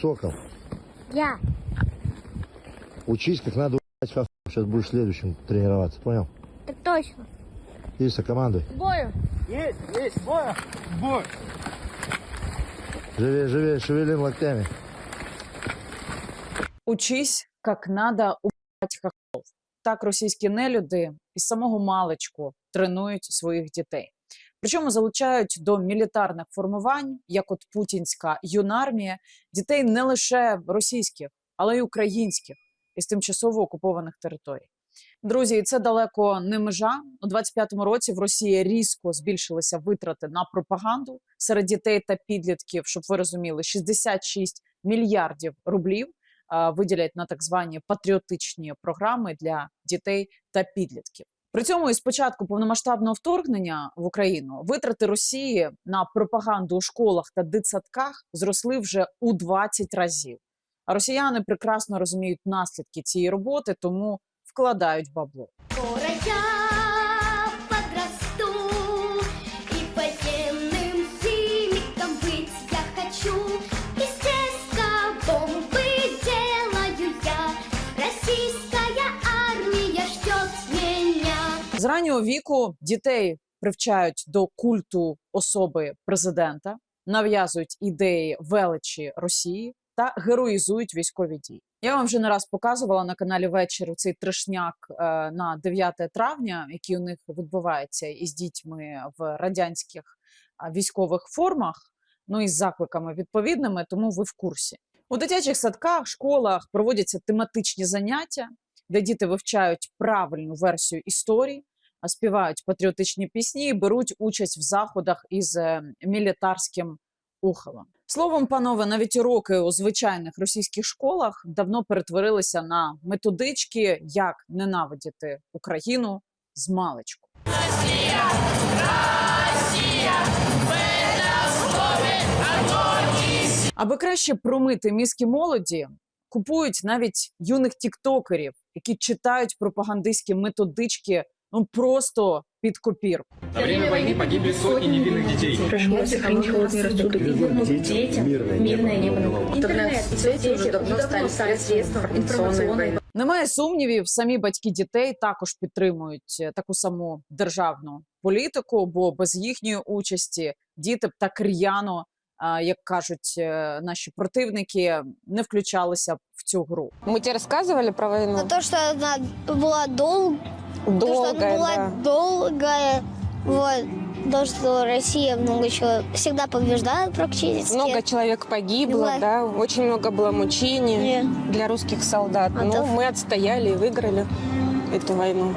Сокол, Я. учись, как надо убивать. Сейчас будешь следующим тренироваться, понял? Так точно. Иса, командуй. Бою. Есть, есть, бой, бой. Живее, живее, шевелим локтями. Учись, як надо убивати хохлов. Так російські нелюди із самого маличку тренують своїх дітей. Причому залучають до мілітарних формувань, як от путінська юнармія, дітей не лише російських, але й українських із тимчасово окупованих територій. Друзі, це далеко не межа. У 25-му році в Росії різко збільшилися витрати на пропаганду серед дітей та підлітків, щоб ви розуміли, 66 мільярдів рублів виділять на так звані патріотичні програми для дітей та підлітків. При цьому із початку повномасштабного вторгнення в Україну витрати Росії на пропаганду у школах та дитсадках зросли вже у 20 разів. А росіяни прекрасно розуміють наслідки цієї роботи, тому вкладають бабло. З раннього віку дітей привчають до культу особи президента, нав'язують ідеї величі Росії та героїзують військові дії. Я вам вже не раз показувала на каналі вечір цей трешняк е, на 9 травня, який у них відбувається із дітьми в радянських військових формах, ну і з закликами відповідними, тому ви в курсі. У дитячих садках, школах проводяться тематичні заняття, де діти вивчають правильну версію історії, співають патріотичні пісні і беруть участь в заходах із е, мілітарським ухилом. Словом, панове, навіть уроки у звичайних російських школах давно перетворилися на методички, як ненавидіти Україну з маличку. Аби краще промити мізки молоді, купують навіть юних тіктокерів, які читають пропагандистські методички ну просто під копірку. Во время войны погибли сотни невинных детей. Прошу сохранить холодный рассудок и вернуть детям мирное небо. Интернет, соцсети уже давно стали средством информационной войны. Немає сумнівів, самі батьки дітей також підтримують е, таку саму державну політику, бо без їхньої участі діти б так р'яно, а, як кажуть е, наші противники, не включалися б в цю гру. Мы тебе рассказывали про войну? Но то, что она была дол... то, что она Долгая, была да. долгая. Вот. То, что Россия много чего всегда побеждает практически. Много человек погибло, Была- да, очень много было мучений Не. для русских солдат. А Но то- мы отстояли и выиграли эту войну.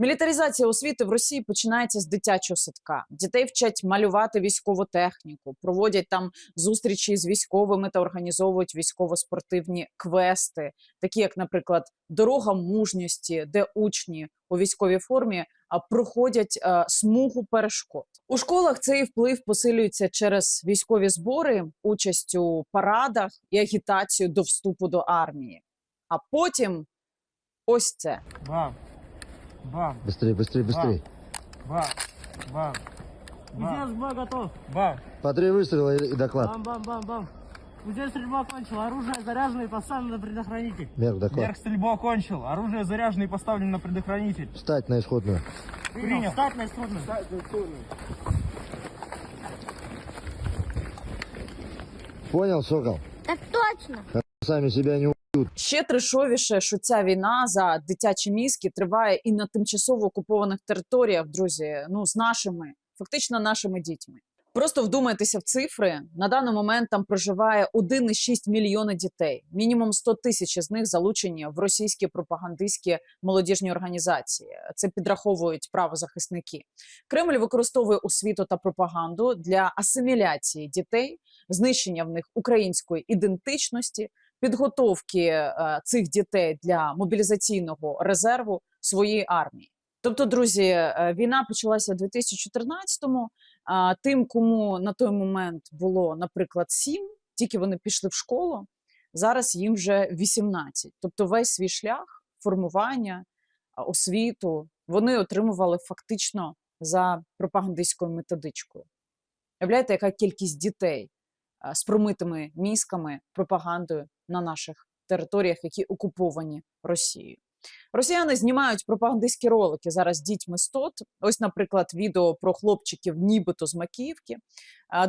Мілітаризація освіти в Росії починається з дитячого садка. Дітей вчать малювати військову техніку, проводять там зустрічі з військовими та організовують військово-спортивні квести, такі як, наприклад, дорога мужності, де учні у військовій формі проходять смугу перешкод. У школах цей вплив посилюється через військові збори, участь у парадах і агітацію до вступу до армії. А потім ось це. Бам, бам, Быстрее, быстрее, быстрее. бам, бам. Кузнец бой готов. Бам, По три выстрела и доклад. бам, бам, бам, бам. Кузнец стрельбу окончил, оружие заряжено и поставлено на предохранитель. Мерк, доклад. Мерк стрельбу окончил, оружие заряжено и поставлено на предохранитель. Встать на исходную. Принял. Встать на исходную. Встать на исходную. Понял, Сокол? Так точно. Сами себя не Ще трешовіше, що ця війна за дитячі мізки триває і на тимчасово окупованих територіях, друзі. Ну з нашими, фактично нашими дітьми. Просто вдумайтеся в цифри. На даний момент там проживає 1,6 мільйона дітей. Мінімум 100 тисяч з них залучені в російські пропагандистські молодіжні організації. Це підраховують правозахисники. Кремль використовує освіту та пропаганду для асиміляції дітей, знищення в них української ідентичності, підготовки е, цих дітей для мобілізаційного резерву своєї армії. Тобто, друзі, е, війна почалася у 2014-му. А тим, кому на той момент було, наприклад, 7, тільки вони пішли в школу, зараз їм вже 18. Тобто, весь свій шлях формування, освіту вони отримували фактично за пропагандистською методичкою. Уявляєте, яка кількість дітей з промитими мізками, пропагандою на наших територіях, які окуповані Росією. Росіяни знімають пропагандистські ролики зараз з дітьми стот. Ось, наприклад, відео про хлопчиків, нібито з Макіївки.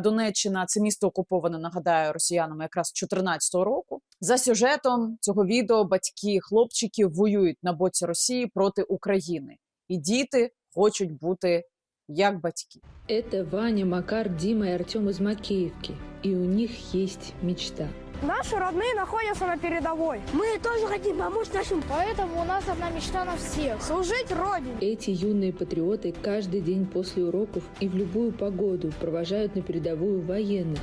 Донеччина це місто окуповане, нагадаю, росіянами якраз з 2014 року. За сюжетом цього відео батьки хлопчиків воюють на боці Росії проти України, і діти хочуть бути як батьки. Это Ваня, Макар, Дима и Артем из Макеевки. И у них есть мечта. Наши родные находятся на передовой. Мы тоже хотим помочь нашим Поэтому у нас одна мечта на всех. Служить Родине. Эти юные патриоты каждый день после уроков и в любую погоду провожают на передовую военных.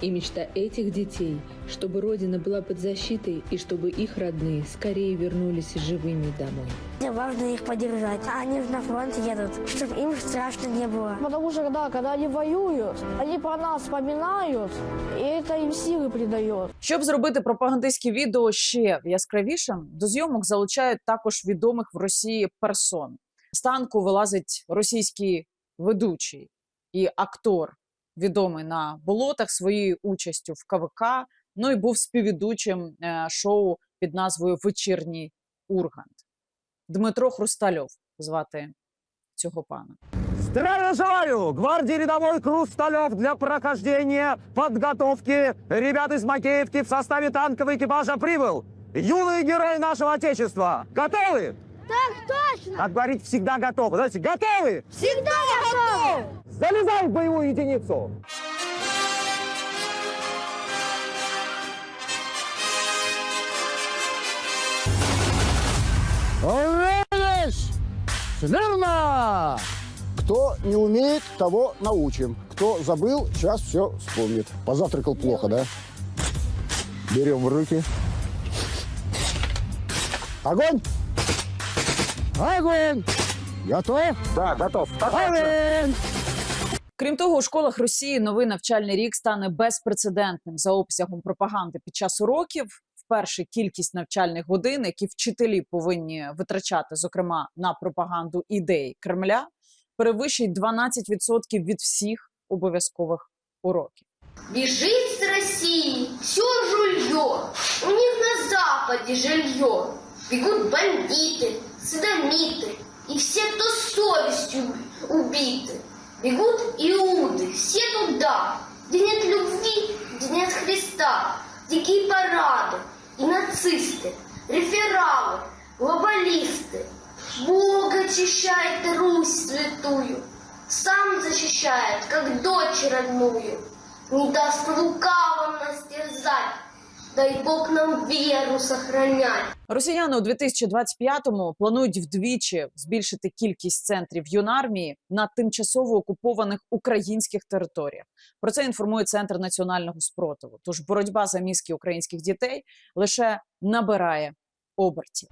И мечта этих детей, чтобы Родина была под защитой и чтобы их родные скорее вернулись живыми домой. Важно их поддержать. Они же на фронт едут, чтобы им страшно не было. Потому что, да, когда они воюют, они про нас вспоминают, и это им силы придает. Щоб зробити пропагандистське відео ще яскравішим, до зйомок залучають також відомих в Росії персон. З танку вилазить російський ведучий і актор, відомий на болотах своєю участю в КВК. Ну і був співведучим е, шоу під назвою Вечірній Ургант. Дмитро Хрустальов звати цього пана. Здравия желаю! Гвардии рядовой Хрусталев для прохождения подготовки ребят из Макеевки в составе танкового экипажа прибыл. Юные герои нашего Отечества. Готовы? Так точно! Как говорить, всегда готовы. Давайте, готовы? Всегда готовы! Залезай в боевую единицу. Товарищ! Смирно! Кто не умеет, того научим. Кто забыл, сейчас все вспомнит. Позавтракал плохо, да? Берем в руки. Огонь! Огонь! Готов? Да, готов. Огонь! Крім того, у школах Росії новий навчальний рік стане безпрецедентним за обсягом пропаганди під час уроків. Вперше кількість навчальних годин, які вчителі повинні витрачати, зокрема на пропаганду ідей Кремля, перевищить 12% від всіх обов'язкових уроків. Бежит с России все жулье, у них на западе жилье. Бегут бандиты, садомиты и все, кто совестью убиты. Бегут иуды, все туда, где нет любви, где нет Христа, дикие парады и нацисты, рефералы, глобалисты. Бог очищает Русь святую, сам защищает, как дочь родную. Не даст лукавым нас терзать, дай Бог нам веру сохранять. Росіяни у 2025-му планують вдвічі збільшити кількість центрів юнармії на тимчасово окупованих українських територіях. Про це інформує центр національного спротиву. Тож боротьба за мізки українських дітей лише набирає обертів.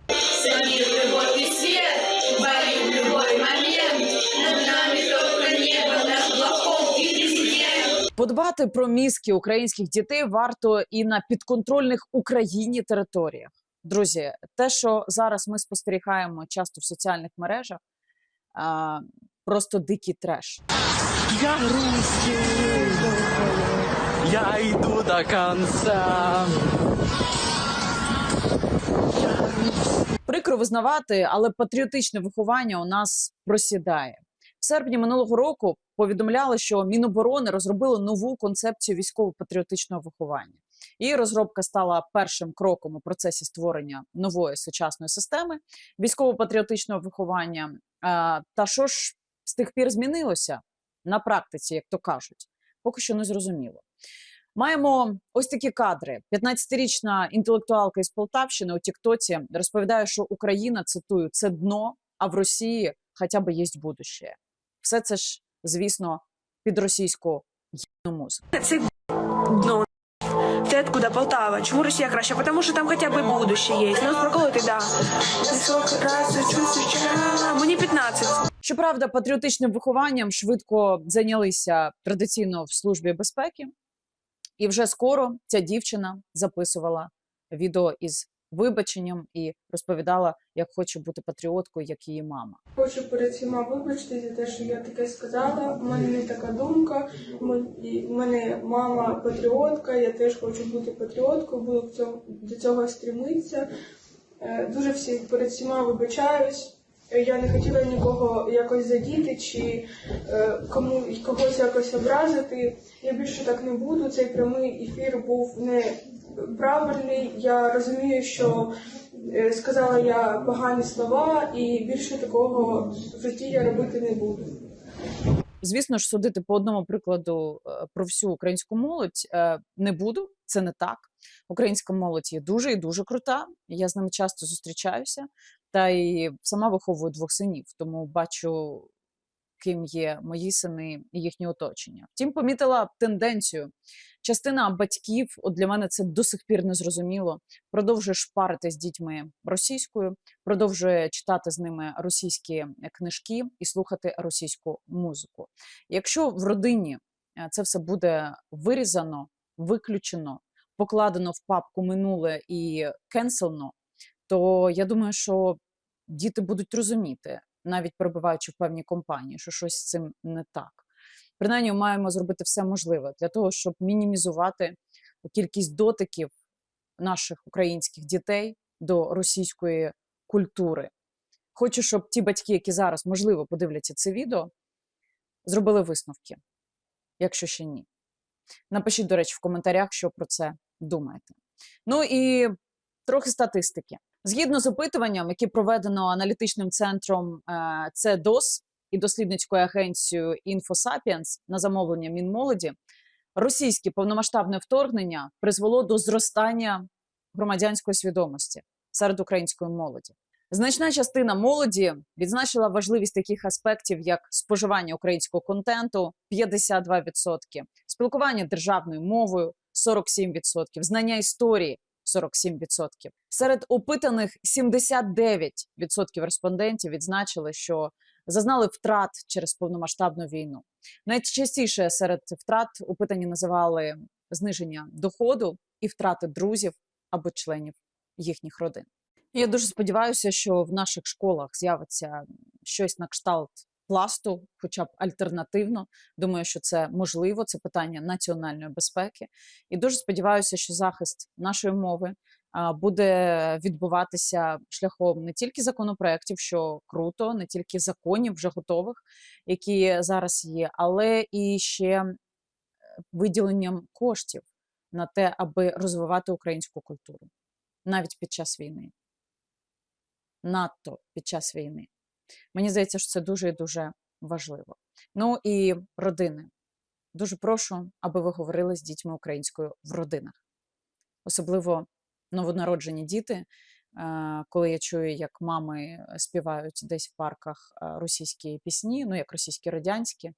Подбати про мізки українських дітей варто і на підконтрольних Україні територіях. Друзі, те, що зараз ми спостерігаємо часто в соціальних мережах, а, просто дикий треш. Я русский. Я иду до конца. Прикро визнавати, але патріотичне виховання у нас просідає. В серпні минулого року повідомляли, що Міноборони розробило нову концепцію військово-патріотичного виховання. Її розробка стала першим кроком у процесі створення нової сучасної системи військово-патріотичного виховання. Та що ж з тих пір змінилося на практиці, як то кажуть, поки що не зрозуміло. Маємо ось такі кадри. 15-річна інтелектуалка із Полтавщини у Тіктоці розповідає, що Україна цитую це дно, а в Росії хоча б є будуще. Все це ж, звісно, під російську музику. Це дно. Откуда Полтава? Чому Росія краще? Тому що там хоча б будуще є. Ну, проколоти, да. Мені 15. Щоправда, патріотичним вихованням швидко зайнялися традиційно в службі безпеки, і вже скоро ця дівчина записувала відео із вибаченням і розповідала, як хоче бути патріоткою, як її мама. Хочу перед всіма вибачити за те, що я таке сказала. У мене не така думка. У мене мама патріотка, я теж хочу бути патріоткою, буду до цього стрімитися. Е, Дуже всі перед всіма вибачаюсь. Е, Я не хотіла нікого якось задіти чи е, кому когось якось образити. Я більше так не буду. Цей прямий ефір був неправильний. Я розумію, що е, сказала я погані слова, і більше такого в житті я робити не буду. Звісно ж, судити по одному прикладу е, про всю українську молодь е, не буду. Це не так. Українська молодь є дуже і дуже крута. Я з ними часто зустрічаюся, та й сама виховую двох синів, тому бачу, ким є мої сини і їхнє оточення. Втім, помітила тенденцію. Частина батьків, от для мене це до сих пір не зрозуміло, продовжує шпарити з дітьми російською, продовжує читати з ними російські книжки і слухати російську музику. Якщо в родині е, це все буде вирізано, виключено, покладено в папку минуле і кенселно, то я думаю, що діти будуть розуміти, навіть перебуваючи в певній компанії, що щось з цим не так. Принаймні, маємо зробити все можливе для того, щоб мінімізувати кількість дотиків наших українських дітей до російської культури. Хочу, щоб ті батьки, які зараз, можливо, подивляться це відео, зробили висновки, якщо ще ні. Напишіть, до речі, в коментарях, що про це думаєте. Ну і трохи статистики. Згідно з опитуванням, яке проведено аналітичним центром ЦДОС і дослідницькою агенцією InfoSapiens на замовлення Мінмолоді, російське повномасштабне вторгнення призвело до зростання громадянської свідомості серед української молоді. Значна частина молоді відзначила важливість таких аспектів, як споживання українського контенту 52%, спілкування державною мовою 47%, знання історії 47%. Серед опитаних 79% респондентів відзначили, що зазнали втрат через повномасштабну війну. Найчастіше серед втрат опитані називали зниження доходу і втрати друзів або членів їхніх родин. Я дуже сподіваюся, що в наших школах з'явиться щось на кшталт пласту, хоча б альтернативно. Думаю, що це можливо, це питання національної безпеки. І дуже сподіваюся, що захист нашої мови буде відбуватися шляхом не тільки законопроєктів, що круто, не тільки законів вже готових, які зараз є, але і ще виділенням коштів на те, аби розвивати українську культуру навіть під час війни. Надто під час війни. Мені здається, що це дуже і дуже важливо. Ну і родини. Дуже прошу, аби ви говорили з дітьми українською в родинах, особливо новонароджені діти. Коли я чую, як мами співають десь в парках російські пісні, ну як російські радянські,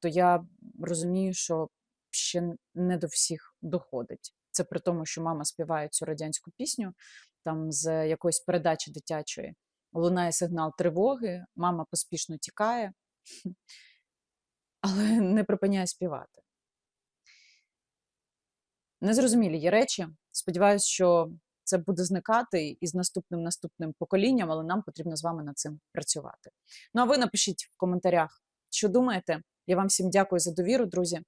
то я розумію, що ще не до всіх доходить. Це при тому, що мама співає цю радянську пісню там з якоїсь передачі дитячої. Лунає сигнал тривоги, мама поспішно тікає, але не припиняє співати. Незрозумілі є речі. Сподіваюсь, що це буде зникати із наступним наступним поколінням, але нам потрібно з вами над цим працювати. Ну а ви напишіть в коментарях, що думаєте. Я вам всім дякую за довіру, друзі.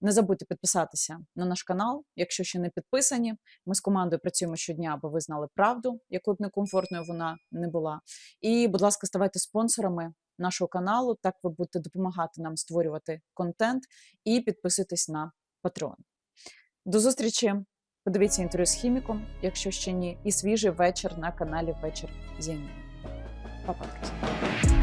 Не забудьте підписатися на наш канал, якщо ще не підписані. Ми з командою працюємо щодня, аби ви знали правду, якою б некомфортною вона не була. І, будь ласка, ставайте спонсорами нашого каналу. Так ви будете допомагати нам створювати контент і підписуйтесь на Patreon. До зустрічі! Подивіться інтерв'ю з хіміком, якщо ще ні, і свіжий вечір на каналі Вечір з Яніною. Па-па, друзі!